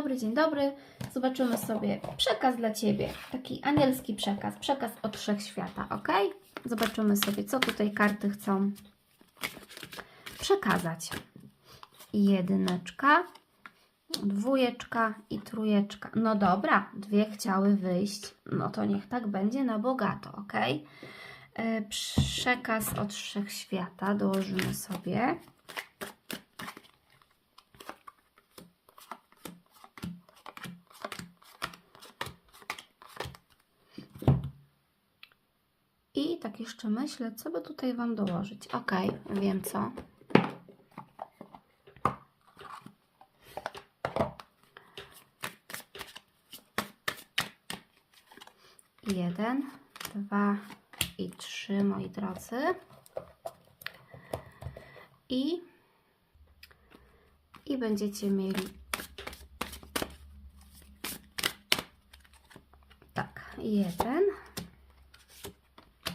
Dobry, dzień dobry. Zobaczymy sobie przekaz dla Ciebie. Taki anielski przekaz. Przekaz od wszechświata, ok? Zobaczymy sobie, co tutaj karty chcą przekazać. Jedyneczka, dwójeczka i trójeczka. No dobra, dwie chciały wyjść. No to niech tak będzie na bogato, ok? E, Przekaz od wszechświata dołożymy sobie. I tak jeszcze myślę, co by tutaj Wam dołożyć. Ok, wiem co. Jeden, dwa i trzy, moi drodzy. I, i będziecie mieli tak, jeden,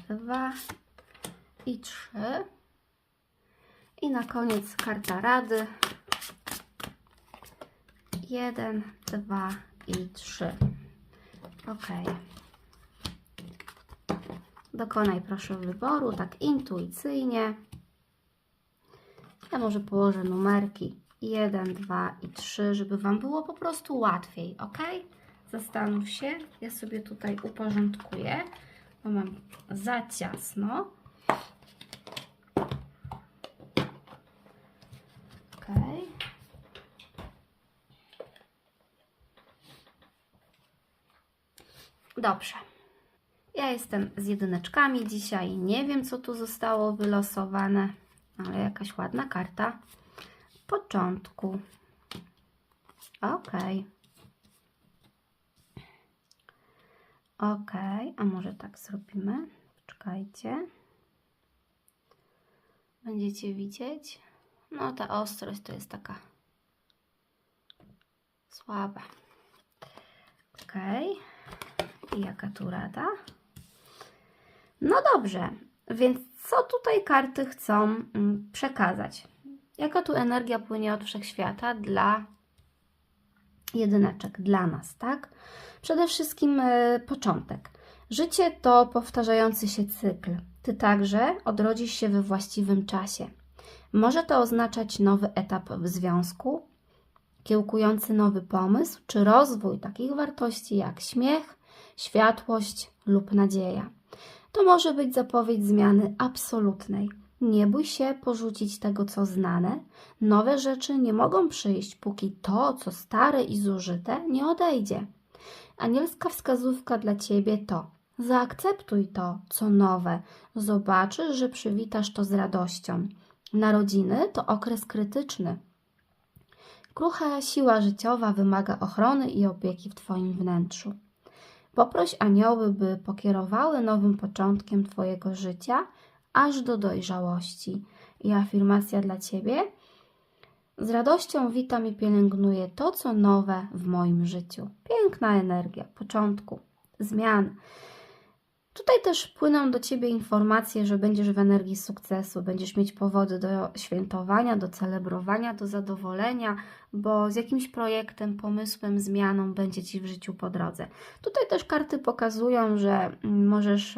dwa i trzy. I na koniec karta rady. Jeden, dwa i trzy. Ok. Dokonaj proszę wyboru, tak intuicyjnie. Ja może położę numerki 1, 2 i 3, żeby Wam było po prostu łatwiej, ok? Zastanów się, ja sobie tutaj uporządkuję, bo mam za ciasno. Ok. Dobrze. Ja jestem z jedyneczkami dzisiaj. Nie wiem, co tu zostało wylosowane, ale jakaś ładna karta początku. Ok. Ok, a może tak zrobimy? Czekajcie. Będziecie widzieć? No, ta ostrość to jest taka słaba. Ok. I jaka tu rada? No dobrze, więc co tutaj karty chcą mm, przekazać? Jaka tu energia płynie od wszechświata dla jedyneczek, dla nas, tak? Przede wszystkim e, początek. Życie to powtarzający się cykl. Ty także odrodzisz się we właściwym czasie. Może to oznaczać nowy etap w związku, kiełkujący nowy pomysł, czy rozwój takich wartości jak śmiech, światłość lub nadzieja. To może być zapowiedź zmiany absolutnej. Nie bój się porzucić tego, co znane. Nowe rzeczy nie mogą przyjść, póki to, co stare i zużyte, nie odejdzie. Anielska wskazówka dla ciebie to: zaakceptuj to, co nowe. Zobaczysz, że przywitasz to z radością. Narodziny to okres krytyczny. Krucha siła życiowa wymaga ochrony i opieki w Twoim wnętrzu. Poproś anioły, by pokierowały nowym początkiem Twojego życia aż do dojrzałości. I afirmacja dla Ciebie. Z radością witam i pielęgnuję to, co nowe w moim życiu. Piękna energia początku, zmian. Tutaj też płyną do Ciebie informacje, że będziesz w energii sukcesu, będziesz mieć powody do świętowania, do celebrowania, do zadowolenia, bo z jakimś projektem, pomysłem, zmianą będzie Ci w życiu po drodze. Tutaj też karty pokazują, że możesz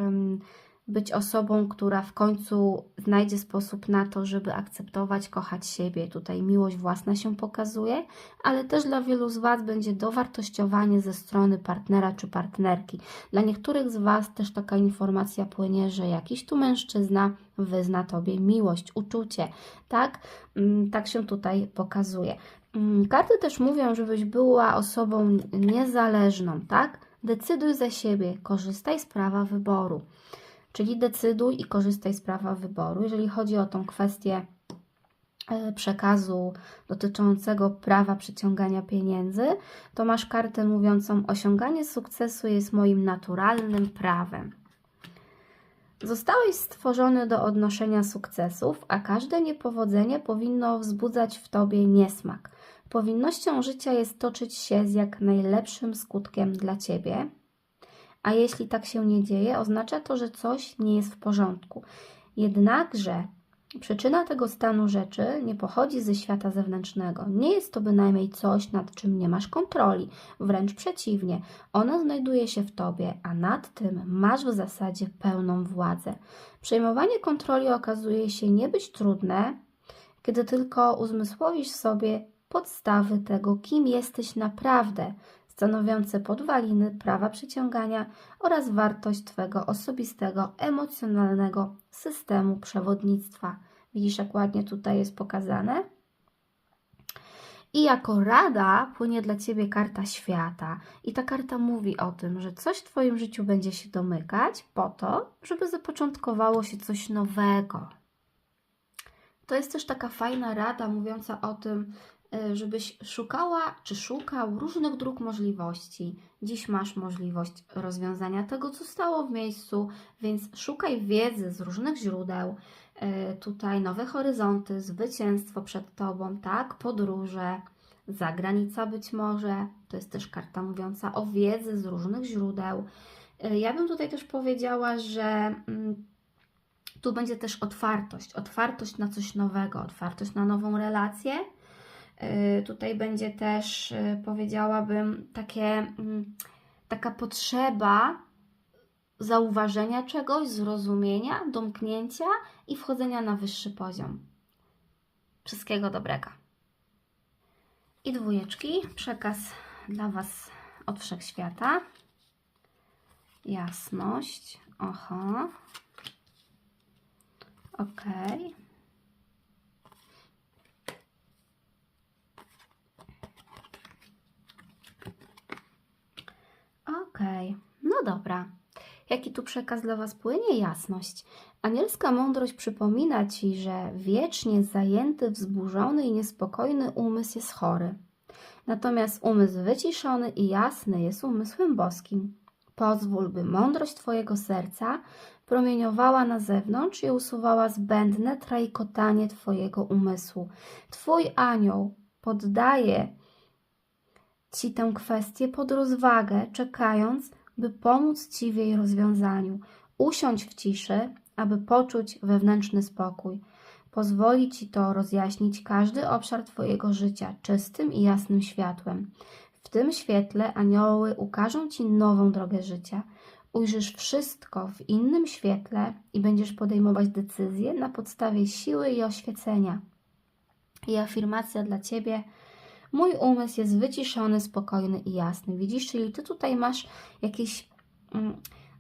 być osobą, która w końcu znajdzie sposób na to, żeby akceptować, kochać siebie. Tutaj miłość własna się pokazuje, ale też dla wielu z Was będzie dowartościowanie ze strony partnera czy partnerki. Dla niektórych z Was też taka informacja płynie, że jakiś tu mężczyzna wyzna Tobie miłość, uczucie. Tak, Mm, tak się tutaj pokazuje. Mm, Karty też mówią, żebyś była osobą niezależną, tak? Decyduj za siebie, korzystaj z prawa wyboru. Czyli decyduj i korzystaj z prawa wyboru. Jeżeli chodzi o tą kwestię e, przekazu dotyczącego prawa przyciągania pieniędzy, to masz kartę mówiącą: Osiąganie sukcesu jest moim naturalnym prawem. Zostałeś stworzony do odnoszenia sukcesów, a każde niepowodzenie powinno wzbudzać w tobie niesmak. Powinnością życia jest toczyć się z jak najlepszym skutkiem dla ciebie, a jeśli tak się nie dzieje, oznacza to, że coś nie jest w porządku. Jednakże Przyczyna tego stanu rzeczy nie pochodzi ze świata zewnętrznego. Nie jest to bynajmniej coś, nad czym nie masz kontroli. Wręcz przeciwnie, ona znajduje się w tobie, a nad tym masz w zasadzie pełną władzę. Przejmowanie kontroli okazuje się nie być trudne, kiedy tylko uzmysłowisz sobie podstawy tego, kim jesteś naprawdę, stanowiące podwaliny prawa przyciągania oraz wartość Twego osobistego, emocjonalnego systemu przewodnictwa. Widzisz, jak ładnie tutaj jest pokazane? I jako rada płynie dla Ciebie karta świata. I ta karta mówi o tym, że coś w Twoim życiu będzie się domykać po to, żeby zapoczątkowało się coś nowego. To jest też taka fajna rada mówiąca o tym, żebyś szukała czy szukał różnych dróg możliwości. Dziś masz możliwość rozwiązania tego, co stało w miejscu, więc szukaj wiedzy z różnych źródeł. Y, Tutaj nowe horyzonty, zwycięstwo przed tobą, tak? Podróże, zagranica być może. To jest też karta mówiąca o wiedzy z różnych źródeł. Y, Ja bym tutaj też powiedziała, że mm, tu będzie też otwartość, otwartość na coś nowego, otwartość na nową relację. Yy, Tutaj będzie też, yy, powiedziałabym, takie, mm, taka potrzeba zauważenia czegoś, zrozumienia, domknięcia i wchodzenia na wyższy poziom. Wszystkiego dobrego. I dwójeczki, przekaz dla Was od wszechświata. Jasność. Oho. Ok. Ok, no dobra. Jaki tu przekaz dla Was płynie? Jasność. Anielska mądrość przypomina Ci, że wiecznie zajęty, wzburzony i niespokojny umysł jest chory. Natomiast umysł wyciszony i jasny jest umysłem boskim. Pozwól, by mądrość Twojego serca promieniowała na zewnątrz i usuwała zbędne trajkotanie Twojego umysłu. Twój anioł poddaje Ci tę kwestię pod rozwagę, czekając, by pomóc Ci w jej rozwiązaniu. Usiądź w ciszy, aby poczuć wewnętrzny spokój. Pozwoli Ci to rozjaśnić każdy obszar Twojego życia czystym i jasnym światłem. W tym świetle anioły ukażą Ci nową drogę życia. Ujrzysz wszystko w innym świetle i będziesz podejmować decyzje na podstawie siły i oświecenia. I afirmacja dla Ciebie. Mój umysł jest wyciszony, spokojny i jasny. Widzisz, czyli Ty tutaj masz jakieś.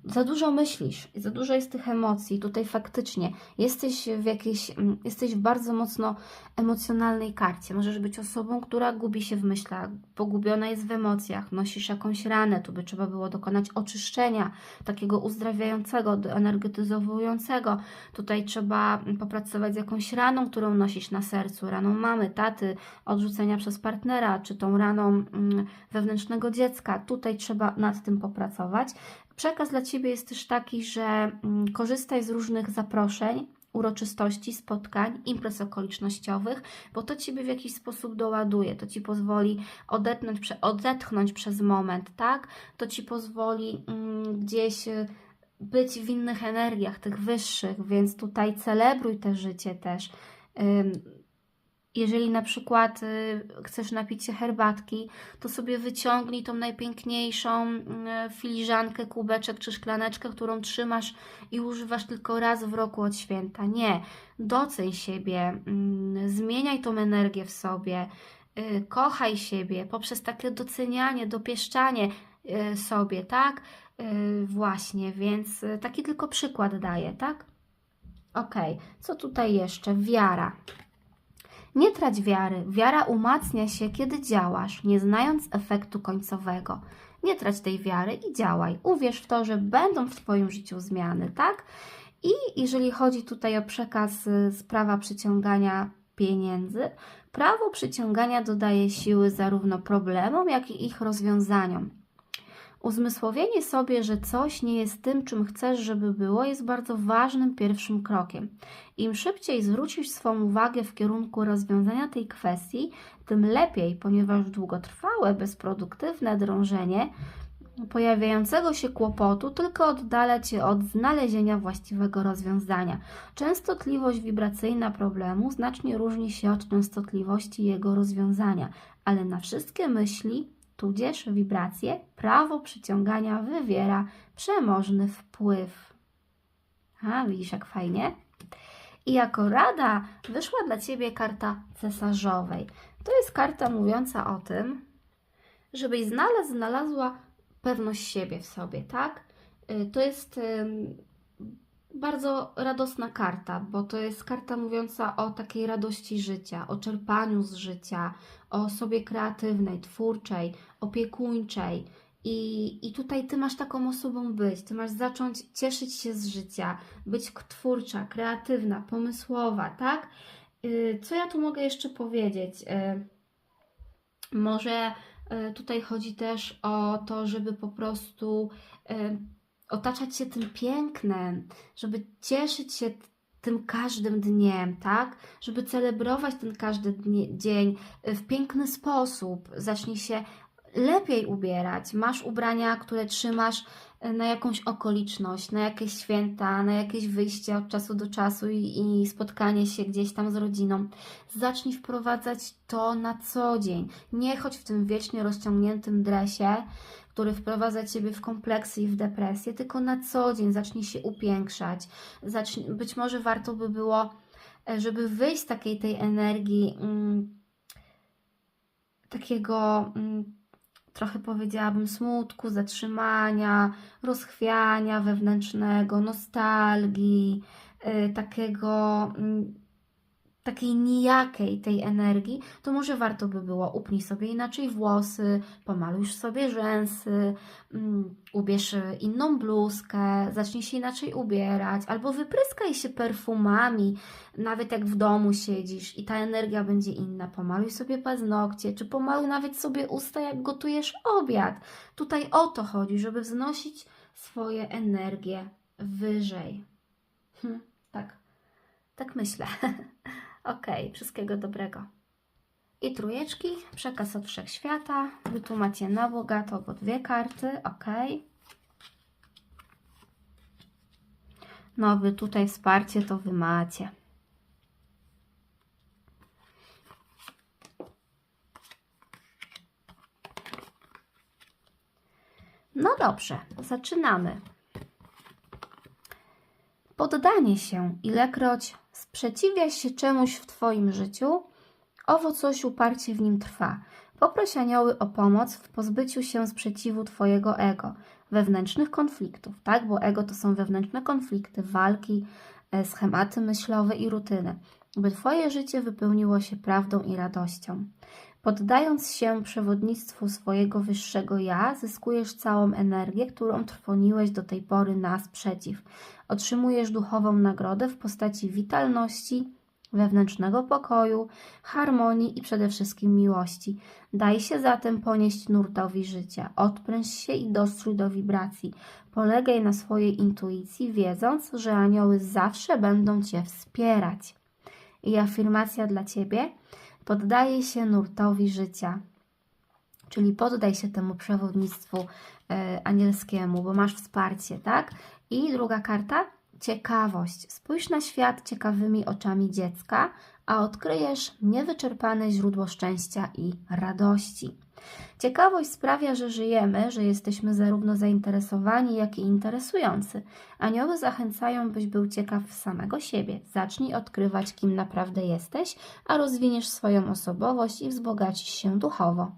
Za dużo myślisz, za dużo jest tych emocji. Tutaj faktycznie jesteś w jakiejś, mm, jesteś w bardzo mocno emocjonalnej karcie. Możesz być osobą, która gubi się w myślach, pogubiona jest w emocjach, nosisz jakąś ranę, tu by trzeba było dokonać oczyszczenia, takiego uzdrawiającego, energetyzowującego. Tutaj trzeba popracować z jakąś raną, którą nosisz na sercu, raną mamy, taty, odrzucenia przez partnera, czy tą raną mm, wewnętrznego dziecka. Tutaj trzeba nad tym popracować. Przekaz dla Ciebie jest też taki, że mm, korzystaj z różnych zaproszeń, uroczystości, spotkań, imprez okolicznościowych, bo to Ciebie w jakiś sposób doładuje, to Ci pozwoli odetchnąć, odetchnąć przez moment, tak? To Ci pozwoli mm, gdzieś y, być w innych energiach, tych wyższych, więc tutaj celebruj te życie też. Jeżeli na przykład y, chcesz napić się herbatki, to sobie wyciągnij tą najpiękniejszą y, filiżankę, kubeczek czy szklaneczkę, którą trzymasz i używasz tylko raz w roku od święta. Nie, doceń siebie, mm, zmieniaj tą energię w sobie, y, kochaj siebie poprzez takie docenianie, dopieszczanie y, sobie, tak? Właśnie, więc taki tylko przykład daję, tak? Okej, co tutaj jeszcze? Wiara. Nie trać wiary. Wiara umacnia się, kiedy działasz, nie znając efektu końcowego. Nie trać tej wiary i działaj. Uwierz w to, że będą w Twoim życiu zmiany, tak? I jeżeli chodzi tutaj o przekaz y, z prawa przyciągania pieniędzy, prawo przyciągania dodaje siły zarówno problemom, jak i ich rozwiązaniom. Uzmysłowienie sobie, że coś nie jest tym, czym chcesz, żeby było, jest bardzo ważnym pierwszym krokiem. Im szybciej zwrócisz swą uwagę w kierunku rozwiązania tej kwestii, tym lepiej, ponieważ długotrwałe, bezproduktywne drążenie pojawiającego się kłopotu tylko oddala Cię od znalezienia właściwego rozwiązania. Częstotliwość wibracyjna problemu znacznie różni się od częstotliwości jego rozwiązania, ale na wszystkie myśli, tudzież wibracje, prawo przyciągania wywiera przemożny wpływ. A, widzisz jak fajnie? I jako rada wyszła dla Ciebie karta cesarzowej. To jest karta mówiąca o tym, żebyś znalazł, znalazła pewność siebie w sobie, tak? Y, To jest bardzo radosna karta, bo to jest karta mówiąca o takiej radości życia, o czerpaniu z życia, o osobie kreatywnej, twórczej, opiekuńczej. I, I tutaj ty masz taką osobą być. Ty masz zacząć cieszyć się z życia, być twórcza, kreatywna, pomysłowa, tak? Y, Co ja tu mogę jeszcze powiedzieć? Y, Może y, tutaj chodzi też o to, żeby po prostu otaczać się tym pięknem, żeby cieszyć się tym każdym dniem, tak? Żeby celebrować ten każdy dnie, dzień y, w piękny sposób. Zacznij się lepiej ubierać. Masz ubrania, które trzymasz y, na jakąś okoliczność, na jakieś święta, na jakieś wyjście od czasu do czasu i, i spotkanie się gdzieś tam z rodziną. Zacznij wprowadzać to na co dzień. Nie chodź w tym wiecznie rozciągniętym dresie, który wprowadza Ciebie w kompleksy i w depresję, tylko na co dzień zacznij się upiększać. Zacznij, być może warto by było, e, żeby wyjść z takiej tej energii mm, takiego mm, trochę powiedziałabym smutku, zatrzymania, rozchwiania wewnętrznego, nostalgii, y, takiego mm, takiej nijakiej tej energii, to może warto by było upnij sobie inaczej włosy, pomaluj sobie rzęsy, mm, ubierz y, inną bluzkę, zacznij się inaczej ubierać, albo wypryskaj się perfumami, nawet jak w domu siedzisz i ta energia będzie inna. Pomaluj sobie paznokcie, czy pomaluj nawet sobie usta, jak gotujesz obiad. Tutaj o to chodzi, żeby wznosić swoje energie wyżej. Hm, tak, tak myślę. Okej, wszystkiego dobrego. I trójeczki, przekaz od wszechświata, wytłumacz je na bogato, bo dwie karty, ok. No, wy tutaj wsparcie to wy macie. No dobrze, zaczynamy. Poddanie się, ilekroć sprzeciwiasz się czemuś w Twoim życiu, owo coś uparcie w nim trwa. Poproś anioły o pomoc w pozbyciu się sprzeciwu Twojego ego, wewnętrznych konfliktów, tak? Bo ego to są wewnętrzne konflikty, walki, e, schematy myślowe i rutyny, by Twoje życie wypełniło się prawdą i radością. Poddając się przewodnictwu swojego wyższego ja, zyskujesz całą energię, którą trwoniłeś do tej pory na sprzeciw. Otrzymujesz duchową nagrodę w postaci witalności, wewnętrznego pokoju, harmonii i przede wszystkim miłości. Daj się zatem ponieść nurtowi życia. Odpręż się i dostrój do wibracji. Polegaj na swojej intuicji, wiedząc, że anioły zawsze będą Cię wspierać. I afirmacja dla Ciebie. Poddaję się nurtowi życia. Czyli poddaj się temu przewodnictwu e, anielskiemu, bo masz wsparcie, tak? I druga karta, ciekawość. Spójrz na świat ciekawymi oczami dziecka, a odkryjesz niewyczerpane źródło szczęścia i radości. Ciekawość sprawia, że żyjemy, że jesteśmy zarówno zainteresowani, jak i interesujący. Anioły zachęcają, byś był ciekaw samego siebie. Zacznij odkrywać, kim naprawdę jesteś, a rozwiniesz swoją osobowość i wzbogacisz się duchowo.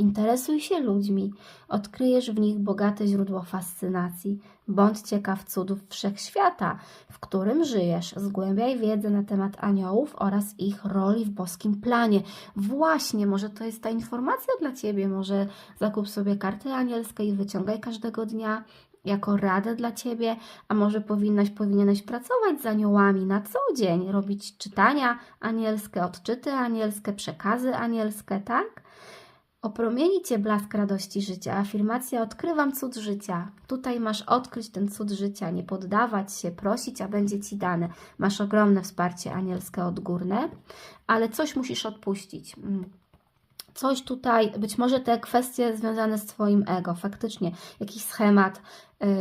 Interesuj się ludźmi, odkryjesz w nich bogate źródło fascynacji. Bądź ciekaw cudów wszechświata, w którym żyjesz. Zgłębiaj wiedzę na temat aniołów oraz ich roli w boskim planie. Właśnie, może to jest ta informacja dla Ciebie. Może zakup sobie karty anielskie i wyciągaj każdego dnia jako radę dla Ciebie, a może powinnaś, powinieneś pracować z aniołami na co dzień, robić czytania anielskie, odczyty anielskie, przekazy anielskie, tak? Opromieni Cię blask radości życia. Afirmacja odkrywam cud życia. Tutaj masz odkryć ten cud życia, nie poddawać się, prosić, a będzie Ci dane. Masz ogromne wsparcie anielskie odgórne, ale coś musisz odpuścić. Coś tutaj, być może te kwestie związane z Twoim ego, faktycznie jakiś schemat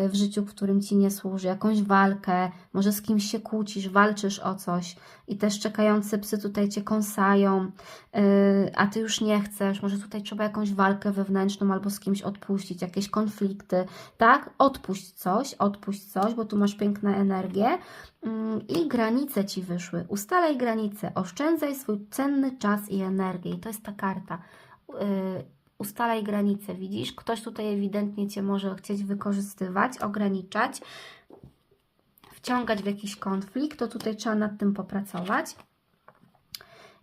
y, w życiu, w którym Ci nie służy, jakąś walkę, może z kimś się kłócisz, walczysz o coś i też czekające psy tutaj Cię kąsają, y, a Ty już nie chcesz, może tutaj trzeba jakąś walkę wewnętrzną albo z kimś odpuścić, jakieś konflikty, tak? Odpuść coś, odpuść coś, bo tu masz piękne energie i granice Ci wyszły. Ustalaj granice, oszczędzaj swój cenny czas i energię. I to jest ta karta. Yy, ustalaj granice, widzisz? Ktoś tutaj ewidentnie Cię może chcieć wykorzystywać, ograniczać, wciągać w jakiś konflikt, to tutaj trzeba nad tym popracować.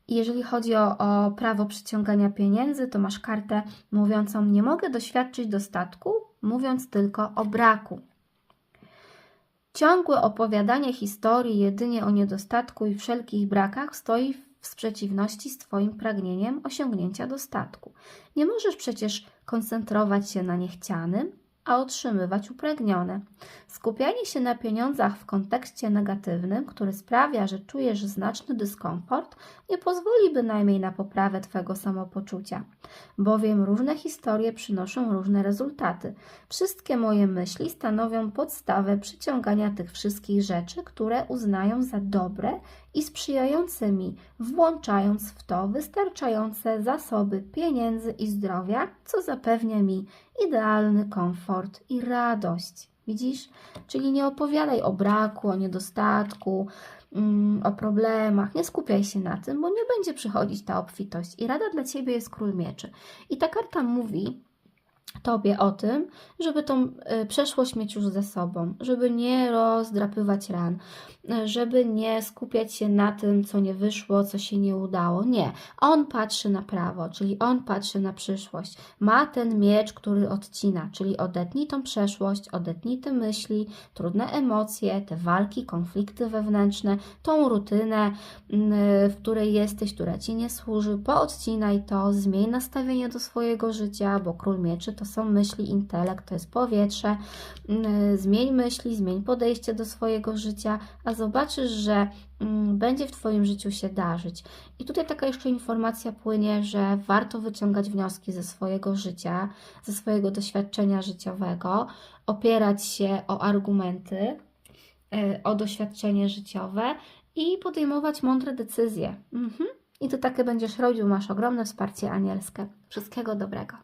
Jeżeli chodzi o, o prawo przyciągania pieniędzy, to masz kartę mówiącą: Nie mogę doświadczyć dostatku, mówiąc tylko o braku. Ciągłe opowiadanie historii jedynie o niedostatku i wszelkich brakach stoi w sprzeciwności z Twoim pragnieniem osiągnięcia dostatku. Nie możesz przecież koncentrować się na niechcianym, a otrzymywać upragnione. Skupianie się na pieniądzach w kontekście negatywnym, który sprawia, że czujesz znaczny dyskomfort, nie pozwoli bynajmniej na poprawę Twego samopoczucia, bowiem różne historie przynoszą różne rezultaty. Wszystkie moje myśli stanowią podstawę przyciągania tych wszystkich rzeczy, które uznają za dobre i sprzyjające mi, włączając w to wystarczające zasoby pieniędzy i zdrowia, co zapewnia mi idealny komfort i radość. Widzisz? Czyli nie opowiadaj o braku, o niedostatku, mm, o problemach. Nie skupiaj się na tym, bo nie będzie przychodzić ta obfitość. I rada dla ciebie jest król mieczy. I ta karta mówi, Tobie o tym, żeby tą y, przeszłość mieć już ze sobą, żeby nie rozdrapywać ran, żeby nie skupiać się na tym, co nie wyszło, co się nie udało. Nie. On patrzy na prawo, czyli on patrzy na przyszłość. Ma ten miecz, który odcina, czyli odetnij tą przeszłość, odetnij te myśli, trudne emocje, te walki, konflikty wewnętrzne, tą rutynę, y, w której jesteś, która Ci nie służy. Poodcinaj to, zmień nastawienie do swojego życia, bo król mieczy to są myśli, intelekt, to jest powietrze. Mm, Zmień myśli, zmień podejście do swojego życia, a zobaczysz, że mm, będzie w Twoim życiu się darzyć. I tutaj taka jeszcze informacja płynie, że warto wyciągać wnioski ze swojego życia, ze swojego doświadczenia życiowego, opierać się o argumenty, y, o doświadczenie życiowe i podejmować mądre decyzje. Mhm. I to takie będziesz robił, masz ogromne wsparcie anielskie. Wszystkiego dobrego.